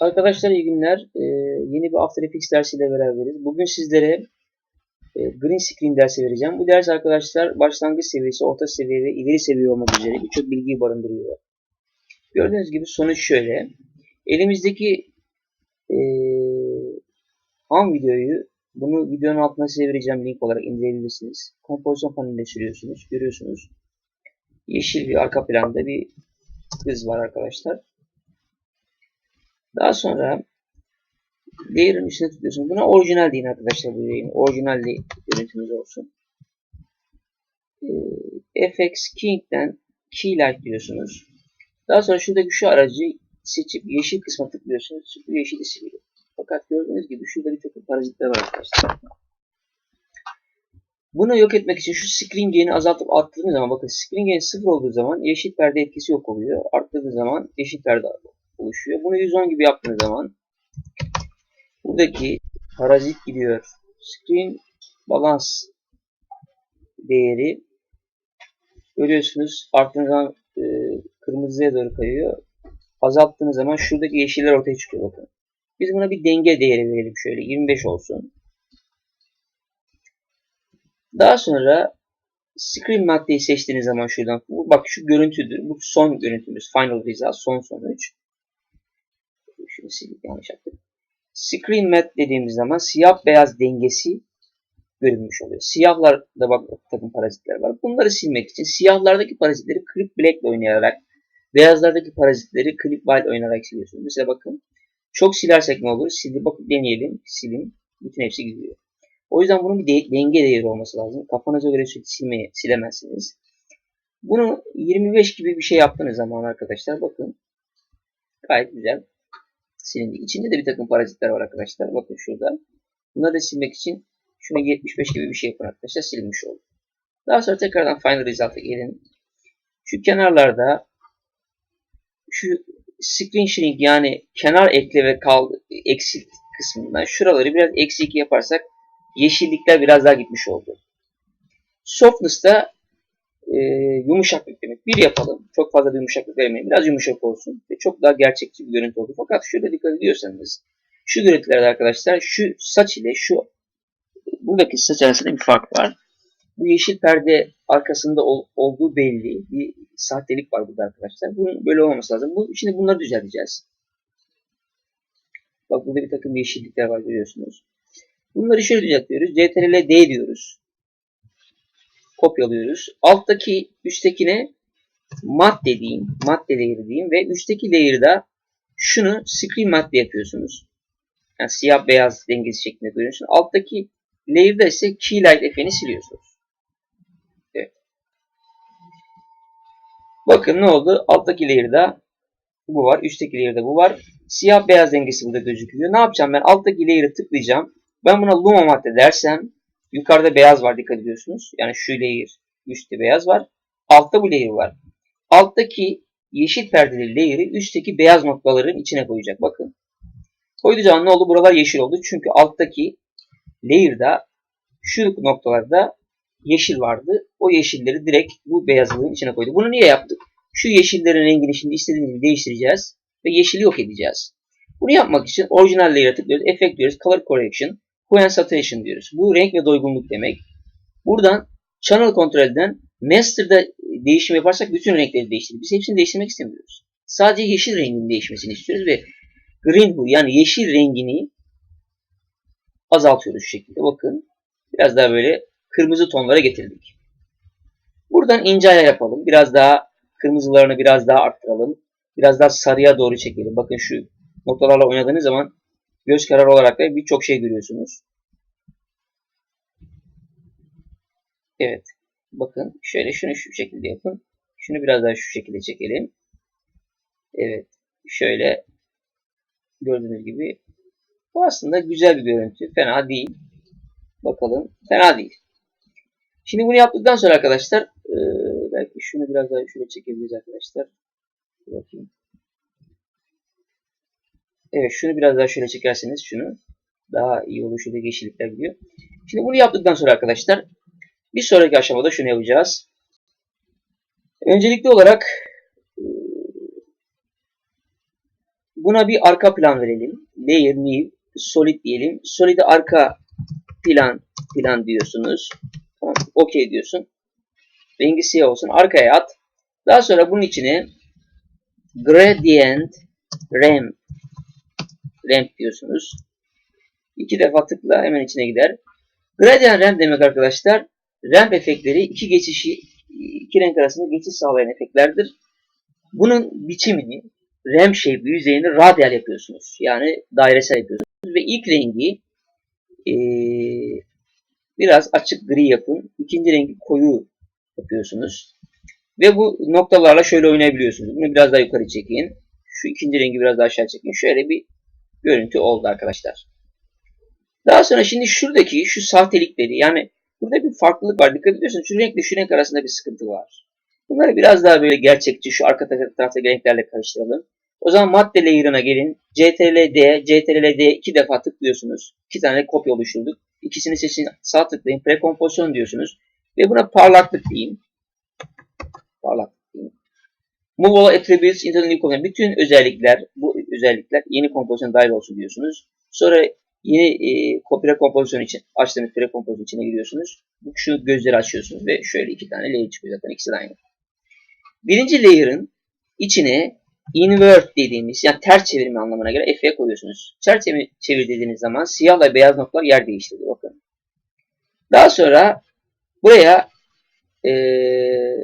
Arkadaşlar iyi günler. Ee, yeni bir After Effects dersiyle beraberiz. Bugün sizlere e, Green Screen dersi vereceğim. Bu ders arkadaşlar başlangıç seviyesi, orta seviye ve ileri seviye olmak üzere birçok bilgiyi barındırıyor. Gördüğünüz gibi sonuç şöyle. Elimizdeki e, ham videoyu bunu videonun altına size vereceğim link olarak indirebilirsiniz. Kompozisyon paneline sürüyorsunuz. Görüyorsunuz. Yeşil bir arka planda bir kız var arkadaşlar. Daha sonra layer'ın üstüne tutuyorsunuz. Buna orijinal deyin arkadaşlar bu yayın. Orijinal görüntümüz olsun. Ee, FX King'den Keylight diyorsunuz. Daha sonra şuradaki şu aracı seçip yeşil kısma tıklıyorsunuz. Bu yeşili siliyor. Fakat gördüğünüz gibi şurada bir takım parazitler var arkadaşlar. Bunu yok etmek için şu screen gain'i azaltıp arttırdığınız zaman bakın screen gain sıfır olduğu zaman yeşil perde etkisi yok oluyor. Arttırdığı zaman yeşil perde oluşuyor. Bunu 110 gibi yaptığınız zaman buradaki parazit gidiyor. Screen balance değeri görüyorsunuz arttığınız zaman e, kırmızıya doğru kayıyor. Azalttığınız zaman şuradaki yeşiller ortaya çıkıyor bakın. Biz buna bir denge değeri verelim şöyle 25 olsun. Daha sonra screen maddeyi seçtiğiniz zaman şuradan bak şu görüntüdür. Bu son görüntümüz. Final result son sonuç. Şunu sildik yanlış yaptık. Screen mat dediğimiz zaman siyah beyaz dengesi görünmüş oluyor. Siyahlarda bak takım parazitler var. Bunları silmek için siyahlardaki parazitleri clip black ile oynayarak beyazlardaki parazitleri clip white oynayarak siliyorsunuz. Mesela bakın çok silersek ne olur? Sildi bakıp deneyelim. Silin. Bütün hepsi gidiyor. O yüzden bunun bir de denge değeri olması lazım. Kafanıza göre sürekli silmeye, silemezsiniz. Bunu 25 gibi bir şey yaptığınız zaman arkadaşlar bakın gayet güzel silindi. İçinde de bir takım parazitler var arkadaşlar. Bakın şurada. Bunları da silmek için şunu 75 gibi bir şey yapın arkadaşlar. Silinmiş oldu. Daha sonra tekrardan final result'a gelin. Şu kenarlarda şu screen shrink yani kenar ekle ve kal eksik kısmından şuraları biraz eksi 2 yaparsak yeşillikler biraz daha gitmiş oldu. Softness da e, yumuşaklık demek. Bir yapalım. Çok fazla da yumuşaklık vermeyin. Biraz yumuşak olsun. Ve çok daha gerçekçi bir görüntü oldu. Fakat şurada dikkat ediyorsanız şu görüntülerde arkadaşlar şu saç ile şu buradaki saç arasında bir fark var. Bu yeşil perde arkasında ol, olduğu belli. Bir sahtelik var burada arkadaşlar. Bunun böyle olmaması lazım. Bu, şimdi bunları düzelteceğiz. Bak burada bir takım yeşillikler var görüyorsunuz. Bunları şöyle düzeltiyoruz. CTRL D diyoruz. Kopyalıyoruz. Alttaki üsttekine mat dediğim, madde layer'ı diyeyim ve üstteki layer'da şunu screen madde yapıyorsunuz. Yani siyah beyaz dengesi şeklinde görüyorsunuz. Alttaki layer'da ise keylight efeni siliyorsunuz. Bakın ne oldu? Alttaki layer'da bu var. Üstteki layer'da bu var. Siyah beyaz dengesi burada gözüküyor. Ne yapacağım ben? Alttaki layer'ı tıklayacağım. Ben buna luma madde dersem yukarıda beyaz var dikkat ediyorsunuz. Yani şu layer üstte beyaz var. Altta bu layer var. Alttaki yeşil perdeli layer'ı üstteki beyaz noktaların içine koyacak. Bakın. Koyduğu zaman ne oldu? Buralar yeşil oldu. Çünkü alttaki layer'da şu noktalarda yeşil vardı. O yeşilleri direkt bu beyazlığın içine koydu. Bunu niye yaptık? Şu yeşillerin rengini şimdi istediğimiz gibi değiştireceğiz. Ve yeşili yok edeceğiz. Bunu yapmak için orijinal layer'a tıklıyoruz. Effect diyoruz. Color Correction. Hue and Saturation diyoruz. Bu renk ve doygunluk demek. Buradan Channel Control'den Master'da değişim yaparsak bütün renkleri değiştirir. Biz hepsini değiştirmek istemiyoruz. Sadece yeşil renginin değişmesini istiyoruz ve Green Hue yani yeşil rengini azaltıyoruz şu şekilde. Bakın biraz daha böyle kırmızı tonlara getirdik. Buradan ince ayar yapalım. Biraz daha kırmızılarını biraz daha arttıralım. Biraz daha sarıya doğru çekelim. Bakın şu noktalarla oynadığınız zaman göz kararı olarak da birçok şey görüyorsunuz. Evet. Bakın şöyle şunu şu şekilde yapın. Şunu biraz daha şu şekilde çekelim. Evet. Şöyle gördüğünüz gibi bu aslında güzel bir görüntü. Fena değil. Bakalım. Fena değil. Şimdi bunu yaptıktan sonra arkadaşlar belki şunu biraz daha şöyle çekebiliriz arkadaşlar. Bakayım. Evet şunu biraz daha şöyle çekerseniz şunu daha iyi olur. Şurada yeşillikler gidiyor. Şimdi bunu yaptıktan sonra arkadaşlar bir sonraki aşamada şunu yapacağız. Öncelikli olarak buna bir arka plan verelim. Layer new solid diyelim. Solid'e arka plan plan diyorsunuz. Tamam. OK diyorsun. Rengi siyah olsun. Arkaya at. Daha sonra bunun içine gradient ramp ramp diyorsunuz. İki defa tıkla hemen içine gider. Gradient ramp demek arkadaşlar ramp efektleri iki geçişi iki renk arasında geçiş sağlayan efektlerdir. Bunun biçimini ramp shape yüzeyini radyal yapıyorsunuz. Yani dairesel yapıyorsunuz ve ilk rengi ee, biraz açık gri yapın. İkinci rengi koyu yapıyorsunuz. Ve bu noktalarla şöyle oynayabiliyorsunuz. Bunu biraz daha yukarı çekin. Şu ikinci rengi biraz daha aşağı çekin. Şöyle bir görüntü oldu arkadaşlar. Daha sonra şimdi şuradaki şu sahtelikleri yani burada bir farklılık var. Dikkat ediyorsunuz şu renkle şu renk arasında bir sıkıntı var. Bunları biraz daha böyle gerçekçi şu arka taraftaki renklerle karıştıralım. O zaman madde layer'ına gelin. CTRL-D, CTRL-D iki defa tıklıyorsunuz. İki tane kopya oluşturduk. İkisini seçin. Sağ tıklayın. Prekompozisyon diyorsunuz. Ve buna parlaklık diyeyim. Parlaklık diyeyim. Move all attributes into new composition. Bütün özellikler, bu özellikler yeni kompozisyon dahil olsun diyorsunuz. Sonra yeni e, prekompozisyon için açtığınız prekompozisyon içine giriyorsunuz. Şu gözleri açıyorsunuz ve şöyle iki tane layer çıkıyor zaten. İkisi de aynı. Birinci layer'ın içine invert dediğimiz yani ters çevirme anlamına göre F'ye koyuyorsunuz. Ters çevir dediğiniz zaman siyahla beyaz noktalar yer değiştirdi. Bakın. Daha sonra buraya ee,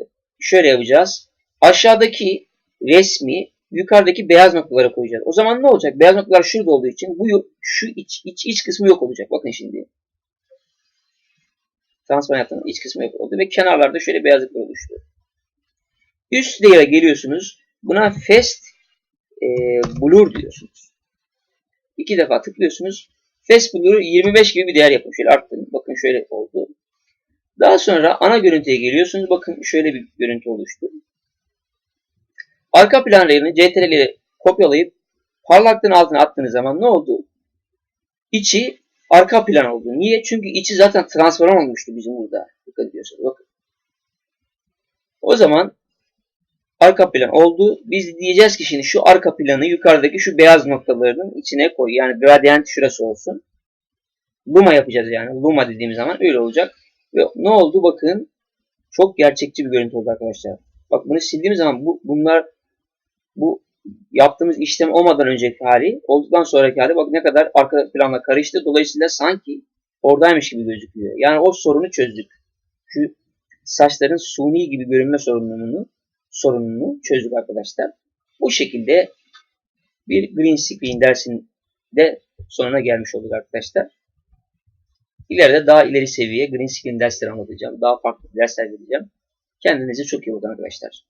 şöyle yapacağız. Aşağıdaki resmi yukarıdaki beyaz noktalara koyacağız. O zaman ne olacak? Beyaz noktalar şurada olduğu için bu şu iç, iç, iç kısmı yok olacak. Bakın şimdi. Transparan iç kısmı yok oldu ve kenarlarda şöyle beyazlıklar oluştu. Üst layer'a geliyorsunuz. Buna Fast e, Blur diyorsunuz. İki defa tıklıyorsunuz. Fast Blur'u 25 gibi bir değer yapın. Şöyle arttırın. Bakın şöyle oldu. Daha sonra ana görüntüye geliyorsunuz. Bakın şöyle bir görüntü oluştu. Arka plan rayını CTRL ile kopyalayıp parlaklığın altına attığınız zaman ne oldu? İçi arka plan oldu. Niye? Çünkü içi zaten transparan olmuştu bizim burada. Dikkat ediyorsunuz. Bakın. O zaman arka plan oldu. Biz diyeceğiz ki şimdi şu arka planı yukarıdaki şu beyaz noktalarının içine koy. Yani gradient şurası olsun. Luma yapacağız yani. Luma dediğimiz zaman öyle olacak. Ve ne oldu bakın. Çok gerçekçi bir görüntü oldu arkadaşlar. Bak bunu sildiğimiz zaman bu bunlar bu yaptığımız işlem olmadan önceki hali, olduktan sonraki hali bak ne kadar arka planla karıştı. Dolayısıyla sanki oradaymış gibi gözüküyor. Yani o sorunu çözdük. Şu saçların suni gibi görünme sorununu sorununu çözdük arkadaşlar. Bu şekilde bir green screen dersinde sonuna gelmiş olduk arkadaşlar. İleride daha ileri seviye green screen dersleri anlatacağım. Daha farklı dersler vereceğim. Kendinize çok iyi bakın arkadaşlar.